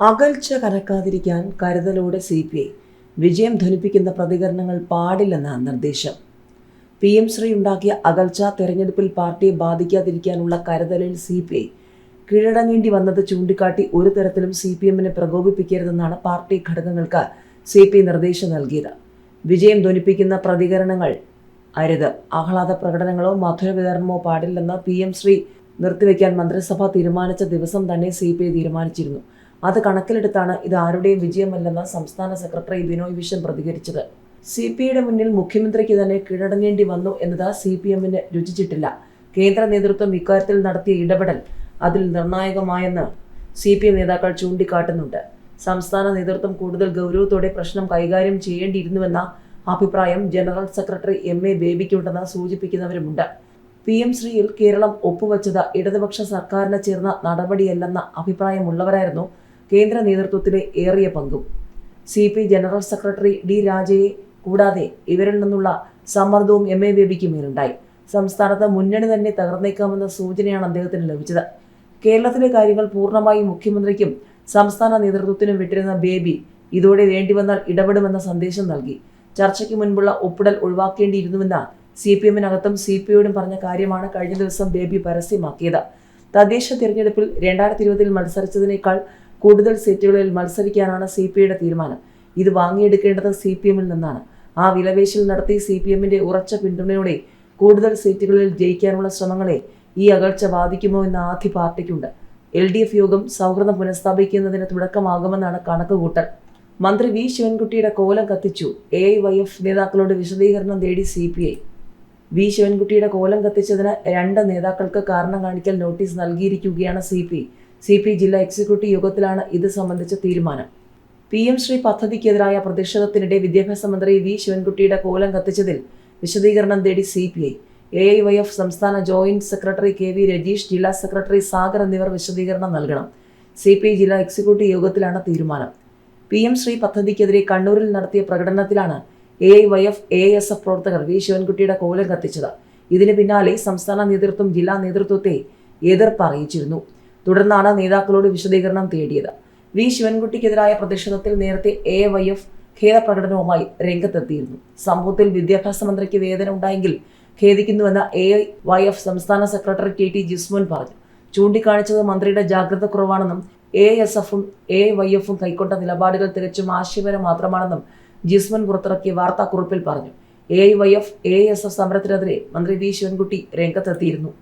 അകൽച്ച കനക്കാതിരിക്കാൻ കരുതലോടെ C P I. വിജയം ധനിപ്പിക്കുന്ന പ്രതികരണങ്ങൾ പാടില്ലെന്ന നിർദ്ദേശം. പി എം ശ്രീ ഉണ്ടാക്കിയ അകൽച്ച തെരഞ്ഞെടുപ്പിൽ പാർട്ടിയെ ബാധിക്കാതിരിക്കാനുള്ള കരുതലിൽ സി പി ഐ. കീഴടങ്ങേണ്ടി വന്നത് ചൂണ്ടിക്കാട്ടി ഒരു തരത്തിലും സി പി എമ്മിനെ പ്രകോപിപ്പിക്കരുതെന്നാണ് പാർട്ടി ഘടകങ്ങൾക്ക് സി പി ഐ നിർദ്ദേശം നൽകിയത്. വിജയം ധ്വനിപ്പിക്കുന്ന പ്രതികരണങ്ങൾ അരുത്. ആഹ്ലാദ പ്രകടനങ്ങളോ മധുര വിതരണമോ പാടില്ലെന്ന് പി എം ശ്രീ നിർത്തിവെക്കാൻ മന്ത്രിസഭ തീരുമാനിച്ച ദിവസം തന്നെ സി പി ഐ തീരുമാനിച്ചിരുന്നു. അത് കണക്കിലെടുത്താണ് ഇത് ആരുടെയും വിജയമല്ലെന്ന് സംസ്ഥാന സെക്രട്ടറി ബിനോയ് വിശ്വം പ്രതികരിച്ചത്. സി പി ഐയുടെ മുന്നിൽ മുഖ്യമന്ത്രിക്ക് തന്നെ കീഴടങ്ങേണ്ടി വന്നു എന്നത് സി പി എമ്മിന് രുചിച്ചിട്ടില്ല. കേന്ദ്ര നേതൃത്വം ഇക്കാര്യത്തിൽ നടത്തിയ ഇടപെടൽ അതിൽ നിർണായകമായെന്ന് സി പി എം നേതാക്കൾ ചൂണ്ടിക്കാട്ടുന്നുണ്ട്. സംസ്ഥാന നേതൃത്വം കൂടുതൽ ഗൗരവത്തോടെ പ്രശ്നം കൈകാര്യം ചെയ്യേണ്ടിയിരുന്നുവെന്ന അഭിപ്രായം ജനറൽ സെക്രട്ടറി എം എ ബേബിക്കുണ്ടെന്ന് സൂചിപ്പിക്കുന്നവരുമുണ്ട്. പി എം ശ്രീയിൽ കേരളം ഒപ്പുവച്ചത് ഇടതുപക്ഷ സർക്കാരിന് ചേർന്ന നടപടിയല്ലെന്ന അഭിപ്രായമുള്ളവരായിരുന്നു കേന്ദ്ര നേതൃത്വത്തിലെ ഏറിയ പങ്കും. C P general secretary D രാജയെ കൂടാതെ ഇവരിൽ നിന്നുള്ള സമ്മർദ്ദവും എം എ ബേബിക്ക് മേലുണ്ടായി. സംസ്ഥാനത്ത് മുന്നണി തന്നെ തകർന്നേക്കാമെന്ന സൂചനയാണ് അദ്ദേഹത്തിന് ലഭിച്ചത്. കേരളത്തിലെ കാര്യങ്ങൾ പൂർണമായും മുഖ്യമന്ത്രിക്കും സംസ്ഥാന നേതൃത്വത്തിനും വിട്ടിരുന്ന ബേബി ഇതോടെ വേണ്ടിവന്നാൽ ഇടപെടുമെന്ന സന്ദേശം നൽകി. ചർച്ചയ്ക്ക് മുൻപുള്ള ഒപ്പിടൽ ഒഴിവാക്കേണ്ടിയിരുന്നുവെന്ന സി പി എമ്മിനകത്തും സി പി ഐയോടും പറഞ്ഞ കാര്യമാണ് കഴിഞ്ഞ ദിവസം ബേബി പരസ്യമാക്കിയത്. തദ്ദേശ തിരഞ്ഞെടുപ്പിൽ രണ്ടായിരത്തി ഇരുപതിൽ മത്സരിച്ചതിനേക്കാൾ കൂടുതൽ സീറ്റുകളിൽ മത്സരിക്കാനാണ് സി പി ഐയുടെ തീരുമാനം. ഇത് വാങ്ങിയെടുക്കേണ്ടത് സി പി എമ്മിൽ നിന്നാണ്. ആ വിലപേശൽ നടത്തി സി പി എമ്മിന്റെ ഉറച്ച പിന്തുണയോടെ കൂടുതൽ സീറ്റുകളിൽ ജയിക്കാനുള്ള ശ്രമങ്ങളെ ഈ അകൽച്ച ബാധിക്കുമോ എന്ന ആദ്യ പാർട്ടിക്കുണ്ട്. എൽ ഡി എഫ് യോഗം സൗഹൃദം പുനഃസ്ഥാപിക്കുന്നതിന് തുടക്കമാകുമെന്നാണ് കണക്കുകൂട്ടൽ. മന്ത്രി വി ശിവൻകുട്ടിയുടെ കോലം കത്തിച്ചു. എ ഐ വൈ എഫ് നേതാക്കളോട് വിശദീകരണം തേടി സി പി ഐ. വി ശിവൻകുട്ടിയുടെ കോലം കത്തിച്ചതിന് രണ്ട് നേതാക്കൾക്ക് കാരണം കാണിക്കൽ നോട്ടീസ് നൽകിയിരിക്കുകയാണ് സി പി സി പി ജില്ലാ എക്സിക്യൂട്ടീവ് യോഗത്തിലാണ് ഇത് സംബന്ധിച്ച തീരുമാനം. പി എം ശ്രീ പദ്ധതിക്കെതിരായ പ്രതിഷേധത്തിനിടെ വിദ്യാഭ്യാസ മന്ത്രി വി ശിവൻകുട്ടിയുടെ കോലം കത്തിച്ചതിൽ വിശദീകരണം തേടി C P I. A I Y F സംസ്ഥാന joint secretary K V Rajeesh ജില്ലാ സെക്രട്ടറി സാഗർ എന്നിവർ വിശദീകരണം നൽകണം. സി പി ഐ ജില്ലാ എക്സിക്യൂട്ടീവ് യോഗത്തിലാണ് തീരുമാനം. പി എം ശ്രീ പദ്ധതിക്കെതിരെ കണ്ണൂരിൽ നടത്തിയ പ്രകടനത്തിലാണ് A I Y F A S F പ്രവർത്തകർ വി ശിവൻകുട്ടിയുടെ കോലം കത്തിച്ചത്. ഇതിന് പിന്നാലെ സംസ്ഥാന നേതൃത്വം ജില്ലാ നേതൃത്വത്തെ എതിർപ്പ് അറിയിച്ചിരുന്നു. തുടർന്നാണ് നേതാക്കളോട് വിശദീകരണം തേടിയത്. വി. ശിവൻകുട്ടിക്കെതിരായ പ്രതിഷേധത്തിൽ നേരത്തെ എ വൈ എഫ് ഖേദപ്രകടനവുമായി രംഗത്തെത്തിയിരുന്നു. സംഭവത്തിൽ വിദ്യാഭ്യാസ മന്ത്രിക്ക് വേദന ഉണ്ടായെങ്കിൽ ഖേദിക്കുന്നുവെന്ന് എ വൈ എഫ് സംസ്ഥാന സെക്രട്ടറി കെ ടി ജിസ്മോൻ പറഞ്ഞു. ചൂണ്ടിക്കാണിച്ചത് മന്ത്രിയുടെ ജാഗ്രത കുറവാണെന്നും എ എസ് എഫും എ വൈ എഫും കൈക്കൊണ്ട നിലപാടുകൾ തികച്ചും ആശയപരം മാത്രമാണെന്നും ജിസ്മൻ പുറത്തിറക്കിയ വാർത്താക്കുറിപ്പിൽ പറഞ്ഞു. A Y F A S F സമരത്തിനെതിരെ മന്ത്രി വി. ശിവൻകുട്ടി രംഗത്തെത്തിയിരുന്നു.